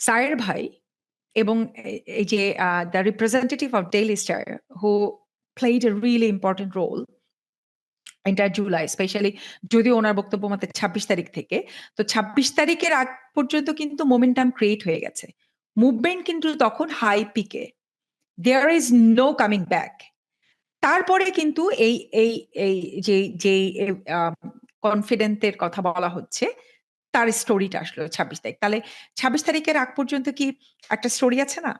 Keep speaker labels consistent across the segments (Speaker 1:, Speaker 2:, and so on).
Speaker 1: সায়ের ভাই এবং এই যে the representative of daily star who played a really important role entire July specially যদিও ওনার বক্তব্য মতে ২৬ তারিখ থেকে। তো ২৬ তারিখের আগ পর্যন্ত কিন্তু মোমেন্টাম ক্রিয়েট হয়ে গেছে। মুভমেন্ট কিন্তু তখন high PK. There is no coming back. তারপরে কিন্তু এই এই এই যে এ আ কথা বলা হচ্ছে, তার স্টোরিটা আসলো ২৬ তারিখ। তাহলে ২৬ তারিখের আগ পর্যন্ত কি একটা স্টোরি আছে না?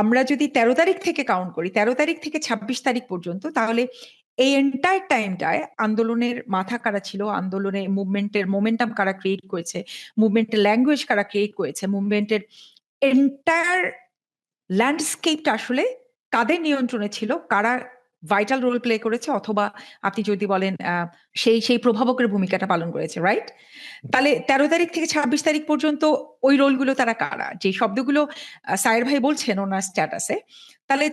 Speaker 1: আমরা যদি ১৩ তারিখ থেকে কাউন্ট করি, ১৩ তারিখ থেকে ২৬ তারিখ পর্যন্ত তাহলে এই এন্টায়ার টাইমটায় আন্দোলনের মাথা কারা ছিল, আন্দোলনের মুভমেন্টের মোমেন্টাম কারা ক্রিয়েট করেছে, মুভমেন্টের ল্যাঙ্গুয়েজ কারা ক্রিয়েট করেছে, মুভমেন্টের এন্টায়ার ল্যান্ডস্কেপটা আসলে কাদের নিয়ন্ত্রণে ছিল, কারা ভাইটাল রোল প্লে করেছে অথবা আপনি যদি বলেন সেই সেই প্রভাবকের ভূমিকাটা পালন করেছে, রাইট? তাহলে ১৩ তারিখ থেকে ২৬ তারিখ পর্যন্ত ওই রোলগুলো তারা কারা? যে শব্দগুলো সায়ের ভাই বলছেন ওনার স্ট্যাটাসে। তাহলে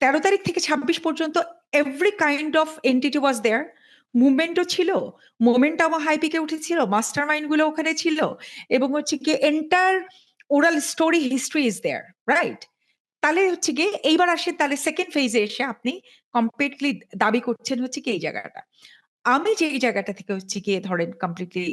Speaker 1: ১৩ তারিখ থেকে ২৬ পর্যন্ত every kind of entity was there. মুভমেন্টও ছিল, মোমেন্টামও হাই পিকে উঠেছিল, মাস্টার মাইন্ডগুলো ওখানে ছিল এবং হচ্ছে গিয়ে enter oral story history is there, right? তাহলে হচ্ছে গিয়ে এইবার আসে তাহলে সেকেন্ড ফেজে এসে আপনি কমপ্লিটলি দাবি করছেন হচ্ছে কি এই জায়গাটা। আমি যে এই জায়গাটা থেকে হচ্ছে গিয়ে ধরেন কমপ্লিটলি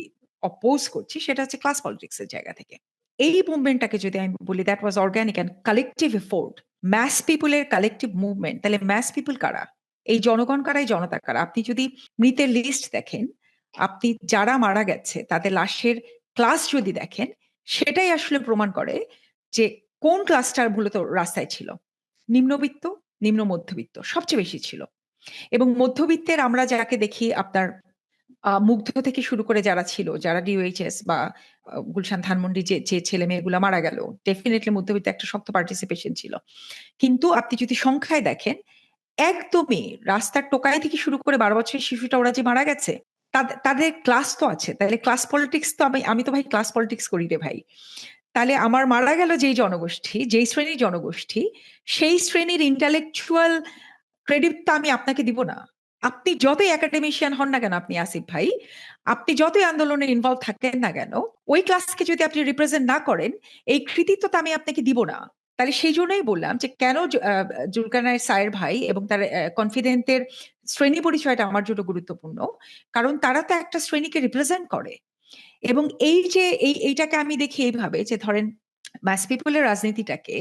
Speaker 1: অপোজ করছি সেটা হচ্ছে ক্লাস পলিটিক্স এর জায়গা থেকে। এই মুভমেন্টটাকে যদি আমি বলি that was organic and collective effort. Mass people এর কালেক্টিভ মুভমেন্ট তাহলে ম্যাস পিপুল কারা? এই জনগণ কারা, এই জনতা কারা? আপনি যদি মৃতের লিস্ট দেখেন, আপনি যারা মারা গেছে তাদের লাশের ক্লাস যদি দেখেন, সেটাই আসলে প্রমাণ করে যে কোন ক্লাসটা মূলত রাস্তায় ছিল। নিম্নবিত্ত, নিম্ন মধ্যবিত্ত সবচেয়ে বেশি ছিল। এবং মধ্যবিত্তের আমরা যাকে দেখি আপনার মুগ্ধ থেকে শুরু করে যারা ছিল, যারা ডিওএইচএস বা গুলশান ধানমন্ডি যে যে ছেলেমেয়েগুলা মারা গেল, ডেফিনেটলি মধ্যবিত্ত একটা শক্ত পার্টিসিপেশন ছিল। কিন্তু আপনি যদি সংখ্যায় দেখেন, একদমই রাস্তার টোকাই থেকে শুরু করে ১২ বছরের শিশুটা ওরা যে মারা গেছে, তাদে তাদের ক্লাস তো আছে। তাহলে ক্লাস পলিটিক্স তো আমি আমি তো ভাই ক্লাস পলিটিক্স করি রে ভাই। তাহলে আমার মারা গেল যেই জনগোষ্ঠী, যেই শ্রেণির জনগোষ্ঠী, সেই শ্রেণির ইন্টেলেকচুয়াল ক্রেডিট তো আমি আপনাকে দিব না। আপনি যতই একাডেমিশিয়ান হন না কেন আপনি আসিফ ভাই, আপনি যতই আন্দোলনে ইনভলভ থাকেন না কেন, ওই ক্লাসকে যদি আপনি রিপ্রেজেন্ট না করেন, এই কৃতিত্ব তো আমি আপনাকে দিব না। তাহলে সেই জন্যই বললাম যে কেন জ আ সায়ের ভাই এবং তার অ্যা কনফিডেন্ট শ্রেণি পরিচয়টা আমার জন্য গুরুত্বপূর্ণ। কারণ তারা তো একটা শ্রেণীকে রিপ্রেজেন্ট করে। এবং এই যে এই এইটাকে আমি দেখি এইভাবে যে ধরেন মাস পিপল এর রাজনীতিটাকে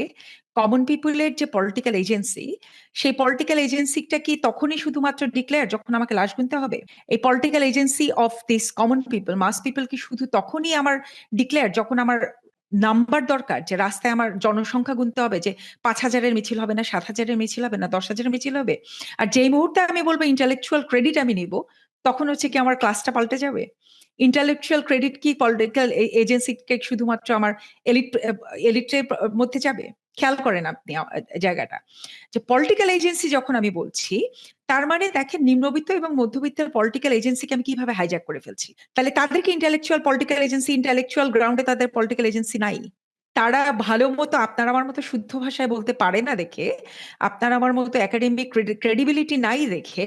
Speaker 1: কমন পিপল এর যে পলিটিক্যাল এজেন্সি, সেই পলিটিক্যাল এজেন্সিটা কি তখনই শুধুমাত্র ডিক্লেয়ার যখন আমাকে লাশ গুনতে হবে? এই political agency of this common people, mass people কি শুধু তখনই আমার ডিক্লেয়ার যখন আমার নাম্বার দরকার যে রাস্তায় আমার জনসংখ্যা গুনতে হবে যে পাঁচ হাজারের মিছিল হবে না সাত হাজারের মিছিল হবে না দশ হাজারের মিছিল হবে। আর যেই মুহূর্তে আমি বলব ইন্টালেকচুয়াল ক্রেডিট আমি নিব, তখন হচ্ছে কি আমার ক্লাসটা পাল্টে যাবে? ইন্টেলেকচুয়াল ক্রেডিট কি পলিটিক্যাল এজেন্সিকে শুধুমাত্র আমার এলিট এলিটের মধ্যে যাবে? খেয়াল করেন আপনি জায়গাটা। যে পলিটিক্যাল এজেন্সি যখন আমি বলছি, তার মানে দেখেন নিম্নবিত্ত এবং মধ্যবিত্তের পলিটিক্যাল এজেন্সিকে আমি কীভাবে হাইজ্যাক করে ফেলছি। তাহলে তাদেরকে ইন্টালেকচুয়াল পলিটিক্যাল এজেন্সি ইন্টালেকচুয়াল গ্রাউন্ডে তাদের পলিটিক্যাল এজেন্সি নাই। তারা ভালো মতো আপনার আমার মতো শুদ্ধ ভাষায় বলতে পারে না দেখে, আপনার আমার মতো একাডেমিক ক্রেডিবিলিটি নাই দেখে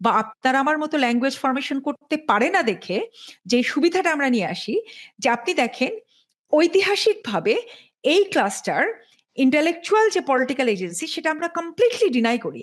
Speaker 1: বা আপনার আমার মতো ল্যাঙ্গুয়েজ ফরমেশন করতে পারে না দেখে, যে সুবিধাটা আমরা নিয়ে আসি যে আপনি দেখেন ঐতিহাসিকভাবে এই ক্লাসটার ইন্টেলেকচুয়াল যে পলিটিক্যাল এজেন্সি সেটা আমরা কমপ্লিটলি ডিনাই করি।